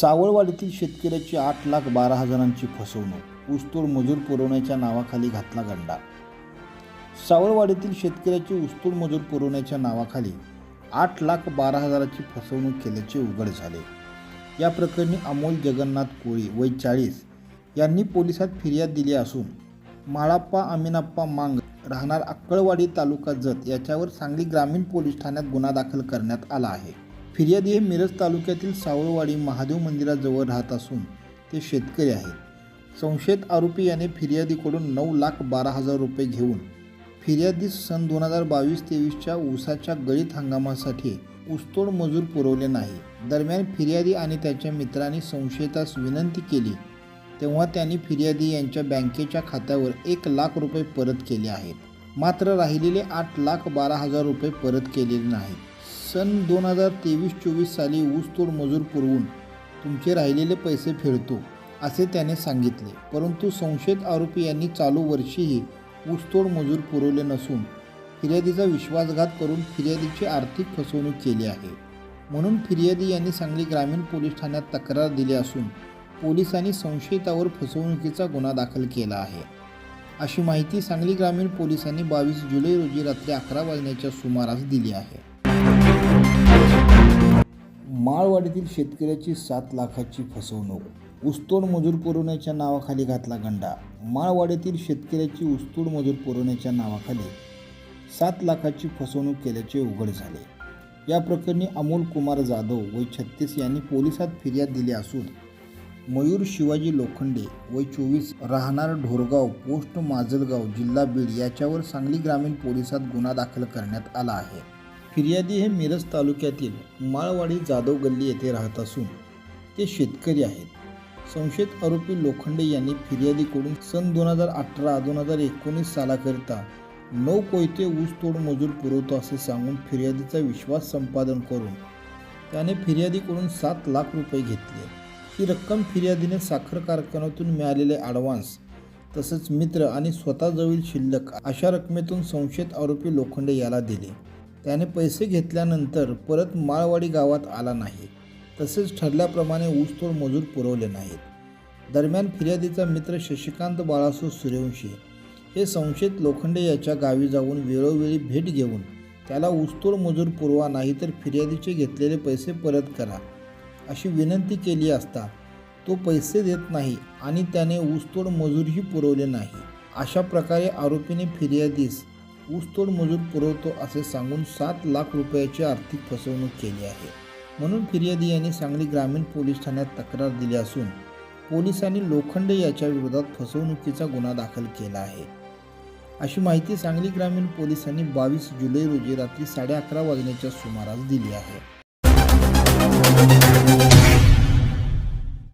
सावळवाडीतील शेतकऱ्याची आठ लाख बारा हजारांची फसवणूक. ऊसतोड मजूर पुरवण्याच्या नावाखाली घातला गंडा. सावळवाडीतील शेतकऱ्याची ऊसतोड मजूर पुरवण्याच्या नावाखाली आठ लाख बारा हजाराची फसवणूक केल्याचे उघड झाले. या प्रकरणी अमोल जगन्नाथ कोळी वय चाळीस यांनी पोलिसात फिर्याद दिली असून माळाप्पा अमिनाप्पा मांग राहणार अक्कळवाडी तालुका जत याच्यावर सांगली ग्रामीण पोलीस ठाण्यात गुन्हा दाखल करण्यात आला आहे. फिर्यादी हे मिरज तालुक्यातील सावळवाडी महादेव मंदिराजवळ राहत असून ते शेतकरी आहेत. संशयित आरोपी याने फिर्यादीकडून नऊ लाख बारा हजार रुपये घेऊन फिर्यादीस सन दोन हजार बावीस तेवीसच्या ऊसाच्या गळीत हंगामासाठी ऊसतोड मजूर पुरवले नाही. दरम्यान फिर्यादी आणि त्याच्या मित्रांनी संशयितास विनंती केली. तेव्हा त्यांनी फिर्यादी यांच्या बँकेच्या खात्यावर एक लाख रुपये परत केले आहेत. मात्र राहिलेले आठ लाख बारा हजार रुपये परत केलेले नाहीत. सन दोन हजार तेवीस चोवीस साली ऊसतोड मजूर पुरवून तुमचे राहिलेले पैसे फेडतो असे त्याने सांगितले. परंतु संशयित आरोपी यांनी चालू वर्षीही ऊसतोड मजूर पुरवले नसून फिर्यादीचा विश्वासघात करून फिर्यादीची आर्थिक फसवणूक केली आहे. म्हणून फिर्यादी यांनी सांगली ग्रामीण पोलीस ठाण्यात तक्रार दिली असून पोलिसांनी संशयितावर फसवणुकीचा गुन्हा दाखल केला आहे. अशी माहिती सांगली ग्रामीण पोलिसांनी बावीस जुलै रोजी रात्री अकरा वाजण्याच्या सुमारास दिली आहे. माळवाडीतील शेतकऱ्याची सात लाखाची फसवणूक. ऊसतोड मजूर पुरवण्याच्या नावाखाली घातला गंडा. माळवाडीतील शेतकऱ्याची ऊसतोड मजूर पुरवण्याच्या नावाखाली सात लाखाची फसवणूक केल्याचे उघड झाले. या प्रकरणी अमोल कुमार जाधव वय छत्तीस यांनी पोलिसात फिर्याद दिली असून मयूर शिवाजी लोखंडे वय चोवीस राहणार ढोरगाव पोस्ट माजलगाव जिल्हा बीड याच्यावर सांगली ग्रामीण पोलिसात गुन्हा दाखल करण्यात आला आहे. फिर्यादी हे मिरज तालुक्यातील माळवाडी जाधव गल्ली येथे राहत असून ते शेतकरी आहेत. संशयित आरोपी लोखंडे यांनी फिर्यादीकडून सन दोन हजार अठरा दोन हजार एकोणीस सालाकरिता नऊ कोयते ऊसतोड मजूर पुरवतो असे सांगून फिर्यादीचा विश्वास संपादन करून त्याने फिर्यादीकडून सात लाख रुपये घेतले. ही रक्कम फिर्यादीने साखर कारखान्यातून मिळालेले ॲडव्हान्स तसेच मित्र आणि स्वतःजवळील शिल्लक अशा रकमेतून संशयित आरोपी लोखंडे याला दिले. त्याने पैसे घेतल्यानंतर परत माळवाडी गावात आला नाही. तसेच ठरल्याप्रमाणे ऊसतोड मजूर पुरवले नाहीत. दरम्यान फिर्यादीचा मित्र शशिकांत बाळासो सूर्यवंशी हे संशयित लोखंडे याच्या गावी जाऊन वेळोवेळी भेट घेऊन त्याला ऊसतोड मजूर पुरवा नाही तर फिर्यादीचे घेतलेले पैसे परत करा अशी विनंती केली असता तो पैसे देत नाही आणि त्याने ऊसतोड मजूरही पुरवले नाही अशा प्रकारे आरोपीने फिर्यादीस ऊसतोड मजूर पुरवतो असे सांगून सात लाख रुपयाची आर्थिक फसवणूक केली आहे. म्हणून फिर्यादी यांनी सांगली ग्रामीण पोलीस ठाण्यात तक्रार दिली असून पोलिसांनी लोखंडे याच्या विरोधात फसवणुकीचा गुन्हा दाखल केला आहे. अशी माहिती सांगली ग्रामीण पोलिसांनी बावीस जुलै रोजी रात्री साडे अकरा वाजण्याच्या सुमारास दिली आहे.